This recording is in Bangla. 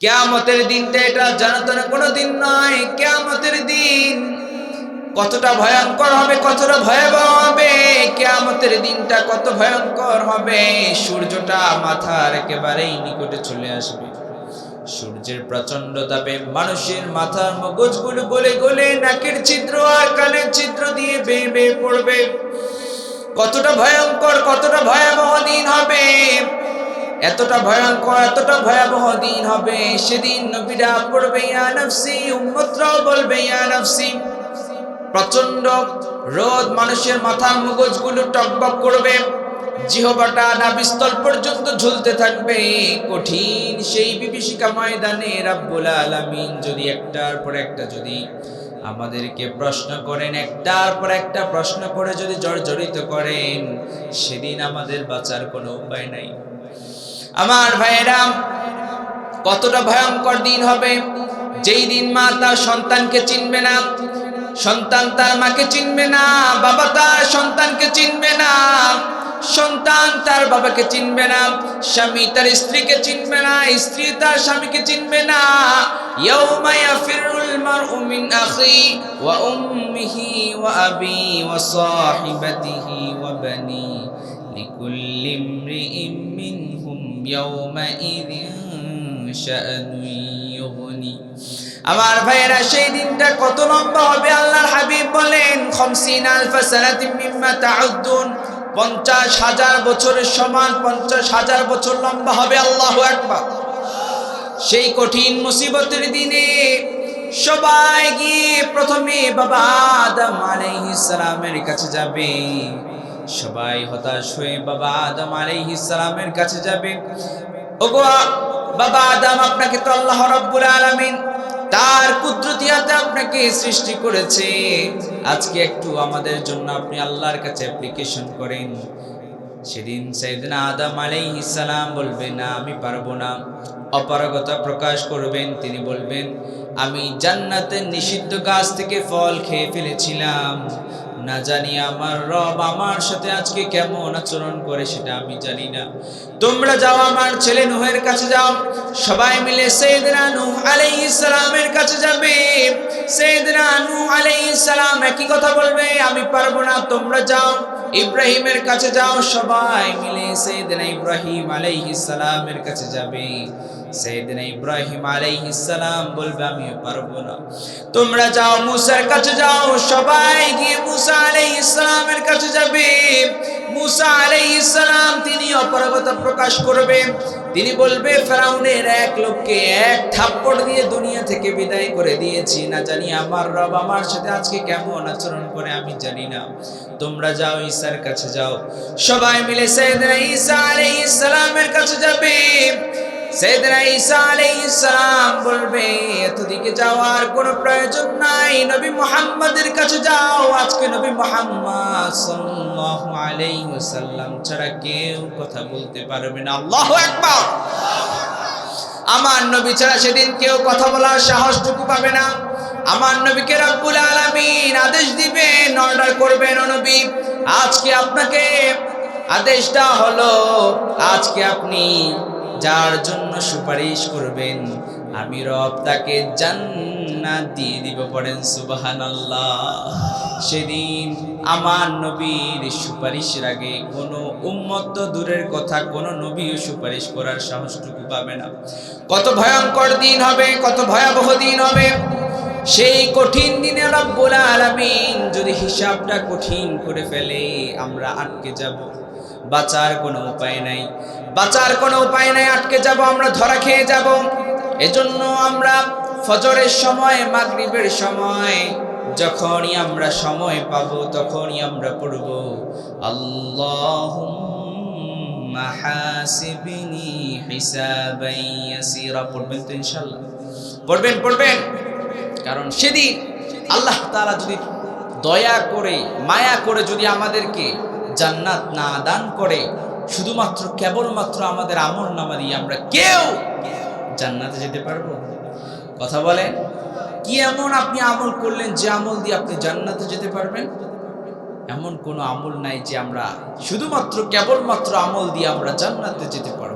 কেয়ামতের দিনটা এটা জানাতনে কোনো দিন নয়, কেয়ামতের দিন। কতটা ভয়ঙ্কর হবে, কতটা ভয়াবহ হবে, কেয়ামতের দিনটা কত ভয়ঙ্কর হবে, সূর্যটা মাথার একেবারেই নিকটে চলে আসবে। সূর্যের প্রচণ্ড তাপে মানুষের মাথার মগজগুলো গলে গলে নাকের ছিদ্র আর কানের ছিদ্র দিয়ে বেয়ে বেয়ে পড়বে। কতটা ভয়ঙ্কর, কতটা ভয়াবহ দিন হবে এতটা ভয়ঙ্কর, এতটা ভয়াবহ দিন হবে। সেদিন নবীরা পড়বে, ইয়া নফসি, উম্মতরাও বলবে, ইয়া প্রচণ্ড রোদ, মানুষের মাথা মগজগুলো টকবক করবে। জিহবাটা নাবিস্তল পর্যন্ত ঝুলতে থাকবে। কঠিন সেই বিভীষিকা ময়দানে রাব্বুল আলামিন যদি একটার পর একটা যদি আমাদেরকে প্রশ্ন করেন, একটার পর একটা প্রশ্ন করে যদি জর্জরিত করেন, সেদিন আমাদের বাঁচার কোনো উপায় নাই। আমার ভাইয়েরা, কতটা ভয়ঙ্কর দিন হবে। যেই দিন মা তার সন্তানকে চিনবে না, সন্তান তার মাকে চিনবে না, বাবা তার সন্তানকে চিনবে না। সন্তান তার বাবাকে চিনবে না স্বামী তার স্ত্রীকে চিনবে না স্ত্রী তার স্বামীকে চিনবে না ইয়াউমা ইয়াফিরুল মারউ মিন আখি ওয়া উম্মিহি ওয়া আবি ওয়া সাহিবাতিহি ওয়া বানি লিকুল্লি ইমরিইম আমার ভাইয়েরা, সেই দিনটা কত লম্বা হবে, আল্লাহর হাবিব বলেন, খমসিন আলফা মিম্মা পঞ্চাশ হাজার বছরের সমান, পঞ্চাশ হাজার বছর লম্বা হবে, আল্লাহ আকবার। সেই কঠিন মুসিবতের দিনে সবাই গিয়ে প্রথমে বাবা আদম আলাইহিস সালামের কাছে যাবে। সবাই হতাশ হয়ে বাবা আদম আলাইহিস সালামের কাছে যাবে। ওগো, বাবা আদম, আপনাকে তো আল্লাহ রাব্বুল আলামিন তার কুদরতি হাতে আপনাকে সৃষ্টি করেছে। আজকে একটু আমাদের জন্য আপনি আল্লাহর কাছে অ্যাপ্লিকেশন করেন। সেদিন সাইদিনা আদম আলাইহিস সালাম বলবেন, না, আমি পারব না। অপারগতা প্রকাশ করবেন, তিনি বলবেন, আমি জান্নাতের নিষিদ্ধ গাছ থেকে ফল খেয়ে ফেলেছিলাম। না জানি আমার রব আমার সাথে আজকে কেমন আচরণ করে সেটা আমি জানি না। তোমরা যাও আমার ছেলে নুহের কাছে যাও। সবাই মিলে সৈয়দনা নূহ আলাইহিস সালামের কাছে যাবে। সৈয়দনা নূহ আলাইহিস সালাম একই কথা বলবে, আমি পারব না, তোমরা যাও। ইব্রাহিমের কাছে যাও, সবাই মিলে সৈয়দনা ইব্রাহিম সালামের কাছে যাবে। সৈয়দনা ইব্রাহিম সালাম বলবে আমি পারব না। তোমরা যাও, মুসার কাছে যাও, সবাই গিয়ে মুসা সালামের কাছে যাবে। মুসা সালাম, তিনি অপারগতা প্রকাশ করবে। তিনি বলবে, ফেরাউনের এক লোককে এক থাপ্পড় দিয়ে দুনিয়া থেকে বিদায় করে দিয়েছি। না জানি আমার রব আমার সাথে আজকে কেমন আচরণ করে, আমি জানি না। তোমরা যাও, ঈসার কাছে যাও। সবাই মিলে সাইয়েদনা ঈসা আলাইহিস সালামের কাছে যাবে। সালাম বলবে, এতদিকে যাওয়ার কোনো প্রয়োজন নাই। নবী কাছে যাও। আজকে নবী ছাড়া কেউ কথা বলতে পারবে না। আমার নবী ছাড়া সেদিন কেউ কথা বলার সাহসটুকু পাবে না। আমার নবীকে রব্বুল আলামিন আদেশ দিবেন অর্ডার করবেন নবী, আজকে আপনাকে আদেশটা হলো, আজকে আপনি যার জন্য সুপারিশ করবেন। আমি রব তাকে জান্নাত দিয়ে দিব, পড়েন সুবহানাল্লাহ। সেদিন আমার নবীর সুপারিশের আগে কোনো উম্মত দূরের কথা, কোনো নবীও সুপারিশ করার সাহসটুকু পাবে না। কত ভয়ঙ্কর দিন হবে, কত ভয়াবহ দিন হবে। সেই কঠিন দিনে রব্বুল আলামিন যদি হিসাবটা কঠিন করে ফেলে, আমরা আটকে যাব। বাঁচার কোনো উপায় নাই। বাঁচার কোনো উপায় নাই, আটকে যাব, আমরা ধরা খেয়ে যাব। এজন্য আমরা ফজরের সময়, মাগরিবের সময়, যখনই আমরা সময় পাব, তখনই আমরা পড়ব, আল্লাহুম্মা হাসিবনি হিসাবান ইয়াসিরা। পড়বেন তো ইনশাআল্লাহ। পড়বেন পড়বেন। কারণ সেদিন আল্লাহ তাআলা যদি দয়া করে, মায়া করে যদি আমাদেরকে জান্নাত না দান করে, শুধুমাত্র কেবলমাত্র আমাদের আমল নামা দিয়ে আমরা কেউ জান্নাতে যেতে পারব? কথা বলেন, কি এমন আপনি আমল করলেন যে আমল দিয়ে আপনি জান্নাতে যেতে পারবেন? এমন কোনো আমল নাই যে আমরা শুধুমাত্র, কেবলমাত্র আমল দিয়ে আমরা জান্নাতে যেতে পারব।